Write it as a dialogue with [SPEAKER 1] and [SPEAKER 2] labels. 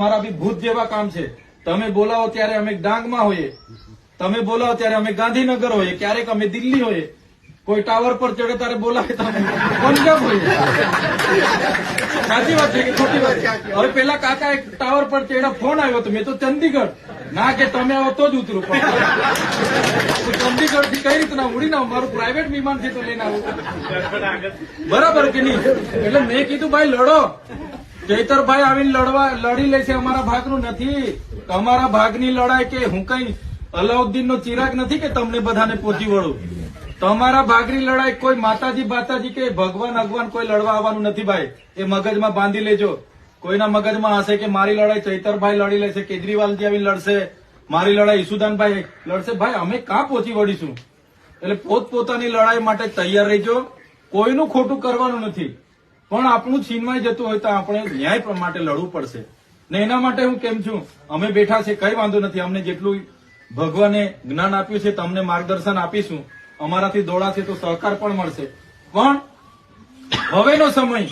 [SPEAKER 1] મારા બી ભૂત જેવા કામ છે. તમે બોલાવો ત્યારે અમે ડાંગમાં હોઈએ. તમે બોલાવો ત્યારે અમે ગાંધીનગર હોઈએ. ક્યારેક અમે દિલ્હી હોઈએ. કોઈ ટાવર પર ચડે ત્યારે બોલાવે તમે પંજાબ હોઈએ. સાચી વાત છે કે ખોટી વાત હવે પેલા કાકા એક ટાવર પર ચડ્યા, ફોન આવ્યો તો મેં તો ચંદીગઢ. ના કે તમે આવો તો જ ઉતરું પણ ચંદીગઢથી કઈ રીતના ઉડીને આવું? મારું પ્રાઇવેટ વિમાન છે તો લઈને આવું. બરાબર કે નહીં? એટલે મેં કીધું, ભાઈ, લડો. ચૈતરભાઈ આવીને લડવા લડી લેશે અમારા ભાગનું નથી. તમારા ભાગની લડાઈ કે હું કઈ અલાઉદ્દીન નો ચિરાગ નથી કે તમને બધાને પહોંચી વળું? તમારા ભાગની લડાઈ કોઈ માતાજી બાતાજી કે ભગવાન ભગવાન કોઈ લડવા આવવાનું નથી ભાઈ. એ મગજમાં બાંધી લેજો. કોઈના મગજમાં હશે કે મારી લડાઈ ચૈતરભાઈ લડી લેશે કેજરીવાલજી આવીને લડશે, મારી લડાઈ ઈસુદાનભાઈ લડશે. ભાઈ, અમે કાં પહોંચી વળીશું? એટલે પોતપોતાની લડાઈ માટે તૈયાર રહેજો. કોઈનું ખોટું કરવાનું નથી. પણ આપણું છીનવાઈ જતું હોય તો આપણે ન્યાય માટે લડવું પડશે. ને એના માટે હું કેમ છું? અમે બેઠા છે કઈ વાંધો નથી. અમને જેટલું ભગવાને જ્ઞાન આપ્યું છે, તમને માર્ગદર્શન આપીશું. અમારાથી દોડાશે તો સહકાર પણ મળશે. પણ હવેનો સમય